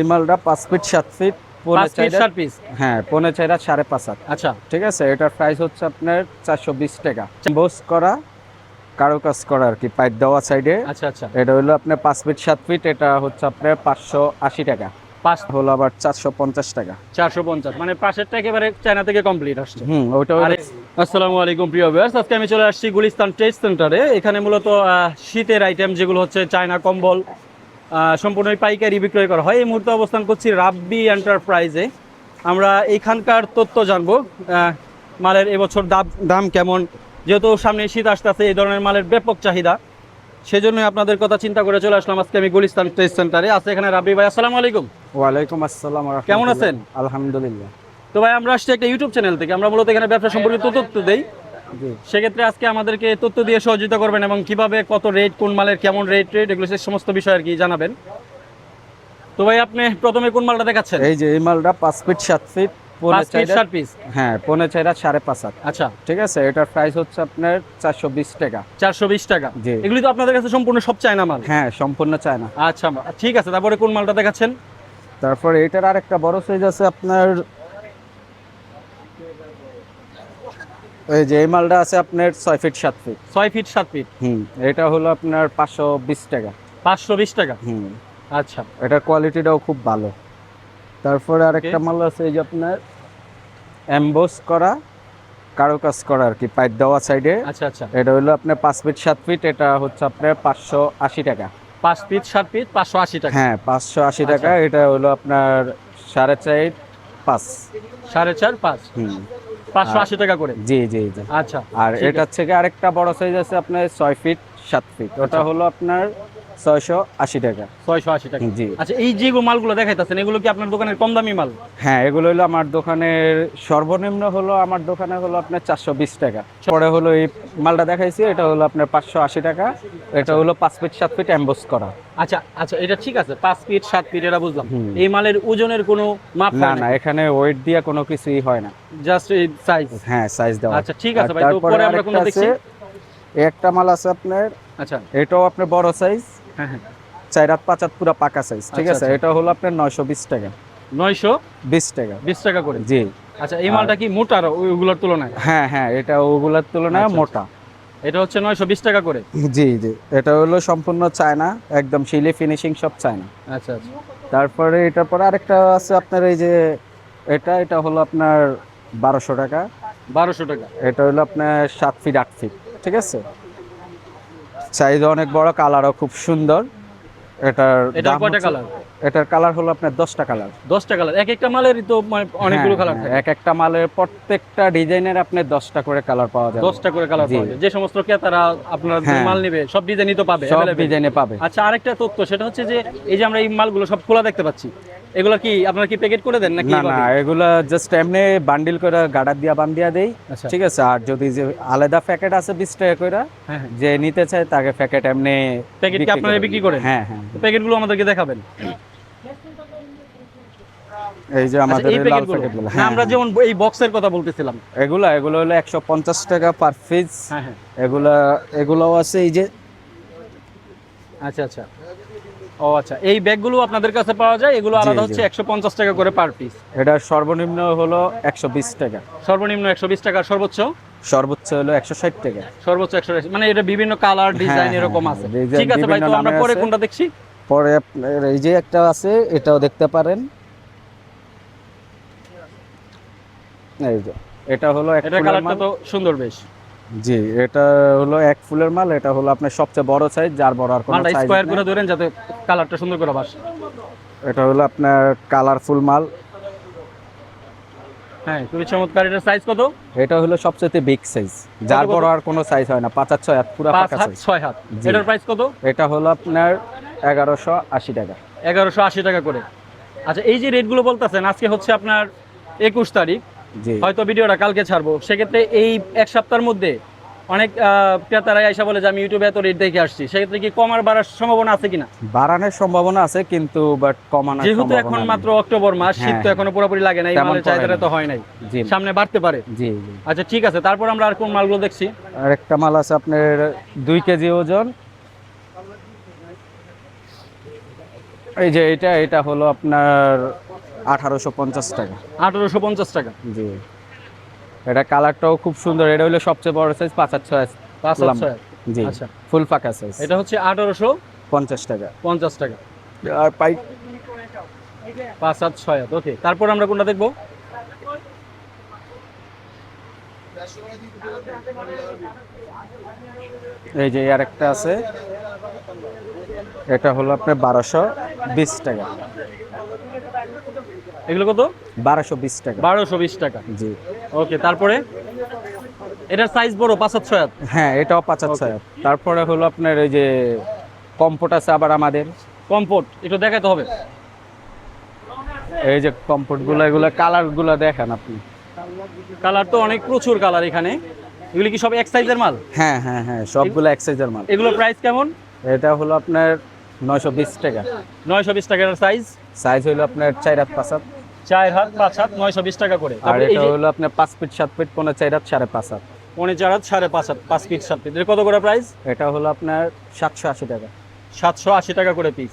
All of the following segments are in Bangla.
এই মালটা পাঁচ ফিট সাত ফিট পিস পিস? হ্যাঁ পৌনে চাইরা সাড়ে পাঁচ হাত। আচ্ছা। ঠিক আছে এটার প্রাইস হচ্ছে আপনার চারশো বিশ টাকা। বোস করা কারও কাজ করা আর কি পাইপ দেওয়া সাইডে আচ্ছা আচ্ছা। এটা হলো আপনার পাঁচ ফিট সাত ফিট এটা হচ্ছে আপনার পাঁচশো আশি টাকা। পাঁচ হলো আবার চারশো পঞ্চাশ টাকা। চারশো পঞ্চাশ মানে পাশেরটা একেবারে চায়না থেকে কমপ্লিট আসছে। হুম ওইটা আসসালামু আলাইকুম প্রিয় ভিউয়ার্স আজকে আমি চলে আসছি গুলিস্তান ট্রেড সেন্টারে এখানে মূলত শীতের আইটেম যেগুলো হচ্ছে চায়না কম্বল আহ, সম্পূর্ণই পাইকারি বিক্রয় করা হয়। এই মুহূর্তে অবস্থান করছি রাব্বি এন্টারপ্রাইজে আমরা এখানকার তথ্য জানব মালের এবছর দাম দাম কেমন। যেহেতু সামনে শীত আসতে আসতেছে এই ধরনের মালের ব্যাপক চাহিদা। সেজন্যই আপনাদের কথা চিন্তা করে চলে আসলাম আজকে আমি গুলিস্তান ট্রেড সেন্টারে আছে এখানে রাব্বি ভাই আসসালামু আলাইকুম। ওয়ালাইকুম আসসালাম কেমন আছেন? আলহামদুলিল্লাহ। তো ভাই আমরা আসছি একটা ইউটিউব চ্যানেল থেকে। আমরা মূলত এখানে ব্যবসা সম্পর্কিত তথ্য দেই। সেক্ষেত্রে আজকে আমাদেরকে তথ্য দিয়ে সহযোগিতা করবেন এবং কীভাবে কত রেট কোন মালের কেমন রেট রেট এগুলো সে সমস্ত বিষয় আর কি জানাবেন। তো ভাই আপনি প্রথমে কোন মালটা দেখাচ্ছেন? এই যে এই মালটা পাঁচ ফিট সাত ফিট পিস হ্যাঁ পৌনে চাইরা সাড়ে পাঁচ হাত। আচ্ছা। ঠিক আছে? এটার প্রাইস হচ্ছে আপনার চারশো বিশ টাকা। চারশো বিশ টাকা। জি। এগুলি তো আপনাদের কাছে সম্পূর্ণ সব চায়না মাল? হ্যাঁ সম্পূর্ণ চায়না। আচ্ছা ঠিক আছে তারপরে কোন মালটা দেখাচ্ছেন? তারপর এটার আরেকটা বড় সাইজ আছে আপনার এই যে এই মালটা আছে আপনার ছয় ফিট সাত ফিট। ছয় ফিট সাত ফিট। হুম এটা হলো আপনার পাঁচশো বিশ টাকা। পাঁচশো বিশ টাকা? হুম। আচ্ছা। এটার কোয়ালিটিটাও খুব ভালো। তারপরে আরেকটা মাল আছে এই যে আপনার এমবোস করা কারও কাজ করা আর কি পাইপ দেওয়া সাইডে। আচ্ছা আচ্ছা। এটা হলো আপনার পাঁচ ফিট সাত ফিট এটা হচ্ছে আপনার পাঁচশো আশি টাকা। পাঁচ পিস সাত পিস পাঁচশো আশি টাকা। হ্যাঁ পাঁচশো আশি আচ্ছা। টাকা এটা হলো আপনার সাড়ে চার পাঁচ। সাড়ে চার পাঁচ। হুম। পাঁচশো আশি টাকা করে? জি জি জি। আচ্ছা আর এটা এটার থেকে আরেকটা বড় সাইজ আছে আপনার ছয় ফিট সাত ফিট ওটা আচ্ছা। হলো আপনার ছয়শো আশি টাকা। ছয়শো আশি টাকা। জি। আচ্ছা এই মালগুলো দেখাইতেছেন এগুলো কি আপনার দোকানের কম দামি মাল? হ্যাঁ এগুলো হলো আমার দোকানের সর্বনিম্ন হলো আমার দোকানে হলো আপনার চারশো বিশ টাকা। পরে হলো এই মালটা দেখাইছি এটা হলো আপনার পাঁচশো আশি টাকা। এটা হলো পাঁচ ফিট সাত ফিট অ্যাম্বোস করা। আচ্ছা আচ্ছা এটা ঠিক আছে পাঁচ ফিট সাত ফিট এটা বুঝলাম। এই মালের ওজনের কোনো মাপ না না এখানে ওয়েট দিয়ে কোনো কিছুই হয় না। জাস্ট এই সাইজ হ্যাঁ সাইজ দেওয়া। আচ্ছা ঠিক আছে ভাই তারপরে আমরা আরেকটা দেখছি। একটা মাল আছে আপনার আচ্ছা। এটাও আপনার বড় সাইজ চার হাত পাঁচ হাত পুরো পাকা সাইজ ঠিক আচ্ছা, আছে? আচ্ছা। এটা হলো আপনার নয়শো বিশ টাকা। নয়শো বিশ টাকা। বিশ টাকা করে? জি। আচ্ছা এই মালটা কি মোটার ওইগুলোর তুলনায়? হ্যাঁ হ্যাঁ এটা ওগুলার তুলনায় আচ্ছা, মোটা। এটা হচ্ছে নয়শো বিশ টাকা করে? জি জি। এটা হলো সম্পূর্ণ চায়না একদম শিলি ফিনিশিং সব চায়না। আচ্ছা আচ্ছা। তারপরে এটার পরে আরেকটা আছে আপনার এই যে এটা এটা হলো আপনার বারোশো টাকা। বারোশো টাকা। এটা হলো আপনার সাত ফিট আট ফিট ঠিক আছে? চাহিদা অনেক বড় কালারও খুব সুন্দর। এটার দাম কয়টা কালার এটার কালার হলো আপনার দশটা কালার দশটা কালার এক একটা মালেরই তো মানে অনেকগুলো কালার থাকে। এক একটা মালের প্রত্যেকটা ডিজাইনের আপনার দশটা করে কালার পাওয়া যাবে। দশটা করে কালার পাওয়া যায় যে সমস্ত ক্রেতারা আপনার যে হ্যাঁ। মাল নেবে সব ডিজাইনই তো পাবে সব। ডিজাইনে পাবে। আচ্ছা আরেকটা তথ্য সেটা হচ্ছে যে এই যে আমরা এই মালগুলো সব খোলা দেখতে পাচ্ছি এগুলো কি আপনারা কি প্যাকেট করে দেন নাকি না না এগুলা জাস্ট এমনি বান্ডিল করে গাডার দিয়া বান্দিয়া দেই আচ্ছা। ঠিক আছে? আর যদি যে আলাদা প্যাকেট আছে বিশ টাকা করে হ্যাঁ হ্যাঁ। যে নিতে চায় তাকে প্যাকেট এমনি প্যাকেট কি আপনারা করে বিক্রি করেন? হ্যাঁ হ্যাঁ। প্যাকেটগুলো আমাদেরকে দেখাবেন। এই যে আচ্ছা, আমাদের লাল প্যাকেটগুলো হ্যাঁ আমরা যেমন এই বক্সের কথা বলতেছিলাম। এগুলা এগুলো হলো একশো পঞ্চাশ টাকা পার পিস হ্যাঁ হ্যাঁ। এগুলা এগুলাও আছে এই যে আচ্ছা আচ্ছা। ও আচ্ছা এই ব্যাগগুলো আপনাদের কাছে পাওয়া যায়? এগুলো আলাদা হচ্ছে একশো পঞ্চাশ টাকা করে পার পিস এটার সর্বনিম্ন হলো একশো বিশ টাকা। সর্বনিম্ন একশো বিশ টাকা সর্বোচ্চ? সর্বোচ্চ হলো একশো ষাট টাকা। সর্বোচ্চ একশো ষাট মানে এটা বিভিন্ন কালার ডিজাইন হ্যাঁ, এরকম হ্যাঁ, আছে। ঠিক আছে ভাই তো আমরা পরে কোনটা দেখছি? পরে আপনার এই যে একটা আছে এটাও দেখতে পারেন। এই যে এটা হলো এক এটা কালারটা তো সুন্দর বেশ। জি এটা হলো এক ফুলের মাল এটা হলো আপনার সবচেয়ে বড় সাইজ যার বড় আর কোনো সাইজ স্কোয়ার করে ধরেন যাতে কালারটা সুন্দর করে বাস। এটা হলো আপনার কালারফুল মাল। হ্যাঁ খুবই চমৎকার। এটার সাইজ কত? এটা হলো সবচেয়ে বিগ সাইজ যার বড় আর কোনো সাইজ হয় না পাঁচ আর ছয় হাত পুরো পাঁচ পাকা হাত সাইজ ছয় হাত। জি। এটার প্রাইস কত? এটা হলো আপনার এগারোশো আশি টাকা। এগারোশো আশি টাকা করে। আচ্ছা এই যে রেটগুলো বলতেছেন আজকে হচ্ছে আপনার একুশ তারিখ। জি। হয়তো ভিডিওটা কালকে ছাড়বো। সেক্ষেত্রে এই এক সপ্তাহের মধ্যে অনেক আহ, ক্রেতারাই আইসা বলে যে আমি ইউটিউবে এত রেট দেখে আসছি। সেক্ষেত্রে কি কমার বাড়ার সম্ভাবনা আছে কিনা? বাড়ানোর সম্ভাবনা আছে কিন্তু বাট কমানোর যেহেতু এখন মাত্র অক্টোবর মাস শীত তো হ্যাঁ। এখনও পুরোপুরি লাগে না এই মালের পড়ে চাহিদাটা তো হয় নাই। সামনে বাড়তে পারে। জি আচ্ছা ঠিক আছে তারপর আমরা আর কোন মালগুলো দেখছি? আর একটা মাল আছে আপনার দুই কেজি ওজন। এই যে এটা এটা হলো আপনার আঠারোশো পঞ্চাশ টাকা। আঠারোশো পঞ্চাশ টাকা। জি। এটা কালারটাও খুব সুন্দর। এটা হলো সবচেয়ে বড় সাইজ পাঁচ আর ছয় পাঁচ লম্বা। ছয় জি। আচ্ছা। ফুল ফাঁকা সাইজ এটা হচ্ছে আঠারোশো পঞ্চাশ টাকা। পঞ্চাশ টাকা। আর পাই পাঁচ হাত ছয় ওকে তারপর আমরা কোনটা দেখব? এই যে আর একটা আছে। এটা হলো আপনার বারোশো বিশ টাকা। এগুলো কত? বারোশো বিশ টাকা। বারোশো বিশ টাকা। জি। ওকে তারপরে? এটার সাইজ বড় পাঁচ হাত ছয় হ্যাঁ এটাও পাঁচ ছয় তারপরে হলো আপনার এই যে কম্পোট আছে আবার আমাদের। কমফোর্ট একটু দেখাতে হবে। এই যে কম্পোর্টগুলো এগুলো কালারগুলো দেখান আপনি। কালার তো অনেক প্রচুর কালার এখানে। এগুলি কি সব এক সাইজের মাল? হ্যাঁ হ্যাঁ হ্যাঁ সবগুলো এক সাইজের মাল। এগুলোর প্রাইস কেমন? এটা হলো আপনার নয়শো বিশ টাকা। নয়শো বিশ টাকার সাইজ সাইজ হলো আপনার চার হাত পাঁচ হাত। চার হাত পাঁচ হাত নয়শো বিশ টাকা করে। আর এটা হলো আপনার পাঁচ ফিট সাত ফিট পনেরো চার হাত সাড়ে পাঁচ হাত। পনেরো চার হাত সাড়ে পাঁচ হাত পাঁচ ফিট সাত ফিট। কত করে প্রাইস এটা হলো আপনার সাতশো আশি টাকা। সাতশো আশি টাকা করে পিস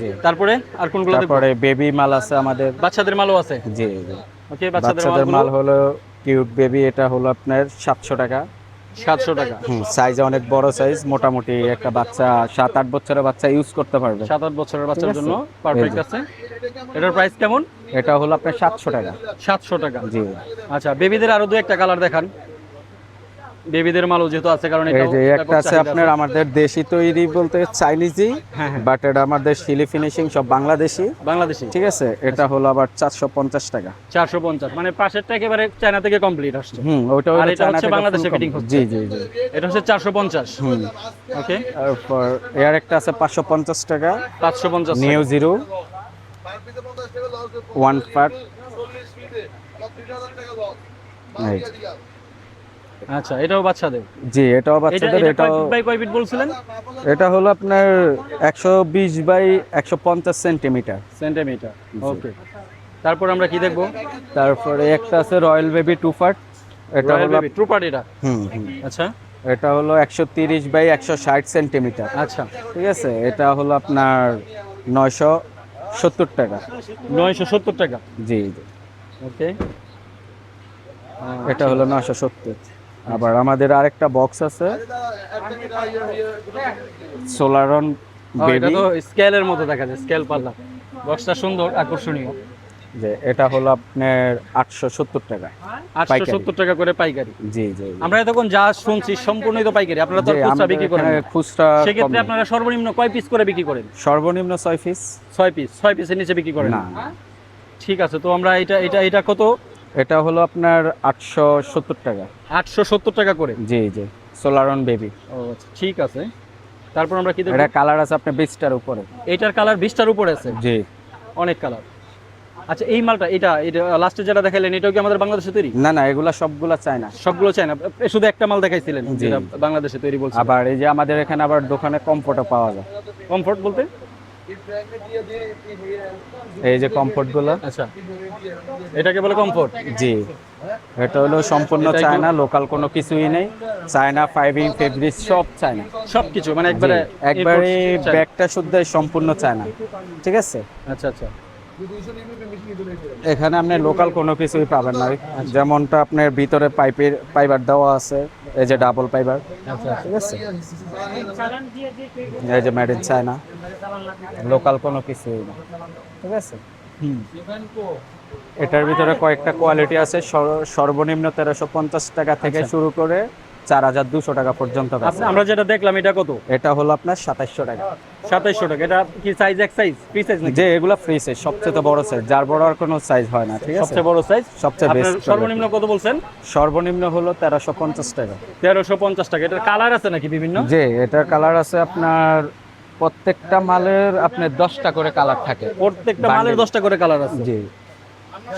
জি। তারপরে আর কোনগুলো তারপরে বেবি মাল আছে আমাদের। বাচ্চাদের মালও আছে? জি জি। ওকে বাচ্চাদের মাল হলো কিউট বেবি এটা হলো আপনার সাতশো টাকা। সাতশো টাকা। হুম সাইজ অনেক বড় সাইজ মোটামুটি একটা বাচ্চা সাত আট বছরের বাচ্চা ইউজ করতে পারবে। সাত আট বছরের বাচ্চার জন্য পারফেক্ট আছে। এটার প্রাইস কেমন? এটা হলো আপনার সাতশো টাকা। সাতশো টাকা। জি। আচ্ছা বেবিদের আরও দু একটা কালার দেখান। বেবিদের মালও যেহেতু আছে কারণ এই যে একটা আছে আপনার আমাদের দেশি তৈরি বলতে চাইনিজই হ্যাঁ হ্যাঁ। বাট এটা আমাদের শিলি ফিনিশিং সব বাংলাদেশি। বাংলাদেশি। ঠিক আছে? এটা হলো আবার চারশো পঞ্চাশ টাকা। চারশো পঞ্চাশ মানে পাশেরটা একেবারে চায়না থেকে কমপ্লিট আসছে। হুম ওইটা আর হলো এটা চায়না হচ্ছে থেকে বাংলাদেশে complete। হচ্ছে। জি জি জি। এটা হচ্ছে চারশো পঞ্চাশ। হুম। ওকে তারপর এর একটা আছে পাঁচশো পঞ্চাশ টাকা। পাঁচশো পঞ্চাশ নিউ জিরো ওয়ান পার্ট এই যে। আচ্ছা এটাও বাচ্চাদের? জি এটাও এটা বাচ্চাদের এটাও বাই কয় ফিট বলছিলেন? এটা হলো আপনার একশো বিশ বাই একশো পঞ্চাশ সেন্টিমিটার। সেন্টিমিটার ওকে। তারপর আমরা কি দেখব? তারপরে একটা আছে রয়্যাল বেবি টু পার্ট এটা রয়্যাল হলো বেবি ট্রুপার এটা? হুম। আচ্ছা। এটা হলো একশো তিরিশ বাই একশো ষাট সেন্টিমিটার। আচ্ছা। ঠিক আছে? এটা হলো আপনার নয়শো সত্তর টাকা। নয়শো সত্তর টাকা? জি জি। ওকে। এটা হলো নয়শো সত্তর। আবার আমাদের আরেকটা বক্স আছে। সোলারন এটা বেবি তো স্কেলের মতো দেখা যায় স্কেল পাল্লা। বক্সটা সুন্দর আকর্ষণীয়। যে এটা হলো আপনার আটশো সত্তর টাকা। আটশো। সত্তর টাকা করে পাইকারি। জি জি। আমরা এতক্ষণ যা শুনছি সম্পূর্ণই তো পাইকারি আপনারা তো খুচরা বিক্রি করেন খুচরা সেক্ষেত্রে। আপনারা সর্বনিম্ন কয় পিস করে বিক্রি করেন? সর্বনিম্ন ছয় পিস ছয় পিস ছয় পিসের নিচে বিক্রি করেন? না। ঠিক আছে তো আমরা এটা এটা এটা কত? এটা হলো আপনার আটশো সত্তর টাকা। আটশো সত্তর টাকা করে? জি জি। সোলারন বেবি ও আচ্ছা ঠিক আছে। তারপর আমরা কি দেখব? এটা কালার আছে আপনার বিশটার উপরে। এটার কালার বিশটার উপরে আছে? জি। অনেক কালার আচ্ছা এই মালটা এটা এটা লাস্টে যেটা দেখাইলেন এটাও কি আমাদের বাংলাদেশে তৈরি? না না এগুলা সবগুলা চায় না সবগুলো চাই না শুধু একটা মাল দেখাইছিলেন যেটা বাংলাদেশে তৈরি বলছে। আবার এই যে আমাদের এখানে আবার দোকানে কমফোর্টও পাওয়া যায়। কমফোর্ট বলতে? এই যে কমফোর্টগুলো। আচ্ছা। এটাকে বলে কমফোর্ট জি। এটা হলো সম্পূর্ণ চায়না লোকাল কোনো কিছুই নেই। চায়না ফাইভিং ফেব্রিক সব চায়না। সবকিছু মানে একবারে একবারে ব্যাগটা শুদ্ধ সম্পূর্ণ চায়না। ঠিক আছে? আচ্ছা আচ্ছা। এখানে আপনি লোকাল কোনো কিছুই পাবেন না। যেমনটা আপনার ভিতরে পাইপের পাইবার দেওয়া আছে এই যে ডাবল পাইবার আচ্ছা ঠিক আছে? এই যে মেড ইন চায়না লোকাল কোনো কিছুই না। ঠিক আছে? এটার ভিতরে কয়েকটা কোয়ালিটি আছে। সর্বনিম্ন তেরোশো পঞ্চাশ টাকা থেকে আচ্ছা। শুরু করে চার হাজার দুশো টাকা পর্যন্ত আমরা যেটা দেখলাম এটা কত? এটা হলো আপনার সাতাইশশো টাকা। সাতাইশশো টাকা। এটা কি সাইজ এক সাইজ ফ্রি সাইজ যে এগুলো ফ্রি সাইজ সবচেয়ে বড় সাইজ যার বড় আর কোনো সাইজ হয় না ঠিক আছে? সবচেয়ে বড় সাইজ সবচেয়ে বেস্ট সর্বনিম্ন কত বলছেন? সর্বনিম্ন হলো তেরোশো পঞ্চাশ টাকা। তেরোশো পঞ্চাশ টাকা। এটার কালার আছে নাকি বিভিন্ন? যে এটার কালার আছে আপনার প্রত্যেকটা মালের আপনার দশটা করে কালার থাকে। প্রত্যেকটা মালের দশটা করে কালার আছে। জি।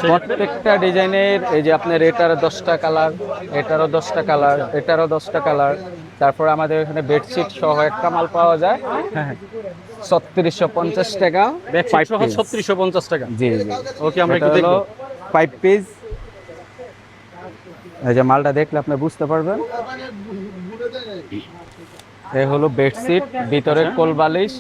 প্রত্যেকটা ডিজাইনের এই যে আপনার এটারও দশটা কালার এটারও দশটা কালার এটারও দশটা কালার তারপর আমাদের এখানে বেডশিট সহ একটা মাল পাওয়া যায়। হ্যাঁ হ্যাঁ। ছত্রিশশো পঞ্চাশ টাকা ছত্রিশশো পঞ্চাশ টাকা। জি জি। ওকে আমরা একটু হলো দেখব। ফাইভ পিস এই যে মালটা দেখলে আপনি বুঝতে পারবেন। এই হলো বেডশিট ভিতরে আচ্ছা। কোল বালিশ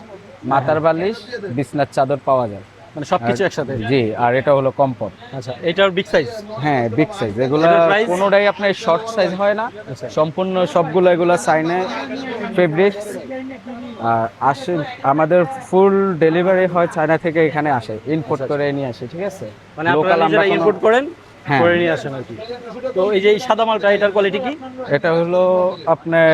মাথার বালিশ বিছনার চাদর পাওয়া যায়। মানে সবকিছু একসাথে? জি আর এটা হলো কম্পট আচ্ছা এটার বিগ সাইজ হ্যাঁ বিগ সাইজ এগুলো কোনোটাই আপনার শর্ট সাইজ হয় না। আচ্ছা। সম্পূর্ণ সবগুলো এগুলো সাইনে ফেব্রিক্স আর আসে আমাদের ফুল ডেলিভারি হয় চায়না থেকে এখানে আসে। ইনপোর্ট করে নিয়ে আসে ঠিক আছে? মানে আপনারা ইনপুট করেন। করে নিয়ে আসেন আর কি। তো এই যে এই সাদা মালটা এটার কোয়ালিটি কি? এটা হলো আপনার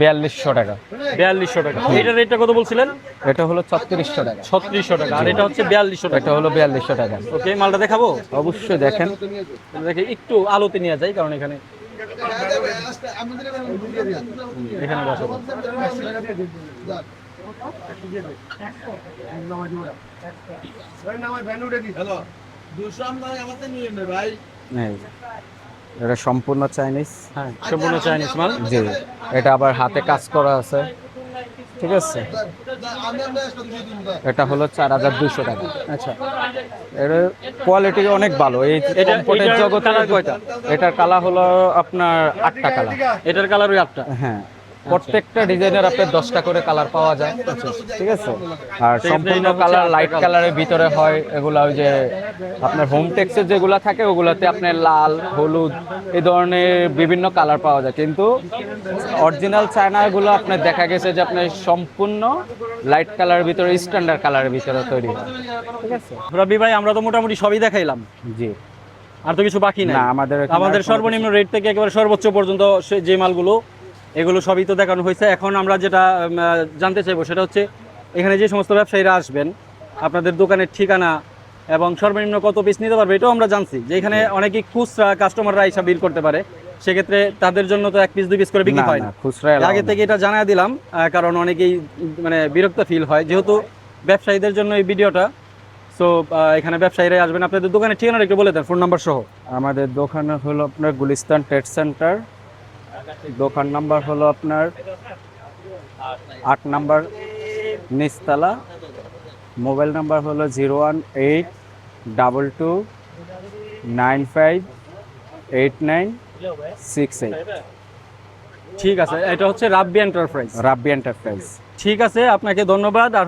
বিয়াল্লিশশো টাকা। বিয়াল্লিশশো টাকা। এটার রেটটা কত বলছিলেন? এটা হলো ছত্রিশশো টাকা। ছত্রিশশো টাকা। আর এটা হচ্ছে বিয়াল্লিশশো টাকা। এটা হলো বিয়াল্লিশশো টাকা। ওকে মালটা দেখাবো? অবশ্যই দেখেন। দেখে একটু আলোতে নিয়ে যাই কারণ এখানে এখানে বসাবো। এই এটা সম্পূর্ণ চাইনিজ। হ্যাঁ সম্পূর্ণ চাইনিজ মাল। জি এটা আবার হাতে কাজ করা আছে। ঠিক আছে? এটা হলো চার হাজার দুশো টাকা। আচ্ছা। এর কোয়ালিটি অনেক ভালো। এই এটার কয়টা? এটার কালার হলো আপনার আটটা কালার এটার কালার ওই আটটা? হ্যাঁ। প্রত্যেকটা ডিজাইনের আপনার দশটা করে কালার পাওয়া যায়। ঠিক আছে? আর সম্পূর্ণ কালার লাইট কালারের ভিতরে হয় এগুলা ওই যে আপনার হোম টেক্সের যেগুলো থাকে ওগুলাতে আপনার লাল হলুদ এই ধরনের বিভিন্ন কালার পাওয়া যায়। কিন্তু অরিজিনাল চায়নাগুলো আপনার দেখা গেছে যে আপনার সম্পূর্ণ লাইট কালারের ভিতরে স্ট্যান্ডার্ড কালারের ভিতরে তৈরি হয়। ঠিক আছে? রবি ভাই আমরা তো মোটামুটি সবই দেখাইলাম। জি। আর তো কিছু বাকি না আমাদের আমাদের সর্বনিম্ন রেট থেকে একেবারে সর্বোচ্চ পর্যন্ত সে- যে মালগুলো এগুলো সবই তো দেখানো হয়েছে। এখন আমরা যেটা জানতে চাইব সেটা হচ্ছে এখানে যে সমস্ত ব্যবসায়ীরা আসবেন আপনাদের দোকানের ঠিকানা এবং সর্বনিম্ন কত পিস নিতে পারবে এটাও আমরা জানছি। যে এখানে অনেকেই খুচরা কাস্টমাররা এসে বিল করতে পারে। সেক্ষেত্রে তাদের জন্য তো এক পিস দুই পিস করে বিক্রি হয় না, খুচরা আগে থেকে এটা জানাই দিলাম কারণ অনেকেই মানে বিরক্ত ফিল হয়। যেহেতু ব্যবসায়ীদের জন্য এই ভিডিওটা সো এখানে ব্যবসায়ীরা আসবেন। আপনাদের দোকানের ঠিকানাটা একটু বলে দেন ফোন নাম্বার সহ। আমাদের দোকান হলো আপনার গুলিস্তান ট্রেড সেন্টার দোকান নাম্বার হলো আপনার আট নাম্বার নিচতলা। মোবাইল নাম্বার হলো zero one eight double two nine five eight nine six eight. ঠিক আছে এটা হচ্ছে রাব্বি এন্টারপ্রাইজ। রাব্বি এন্টারপ্রাইজ। ঠিক আছে আপনাকে ধন্যবাদ। আর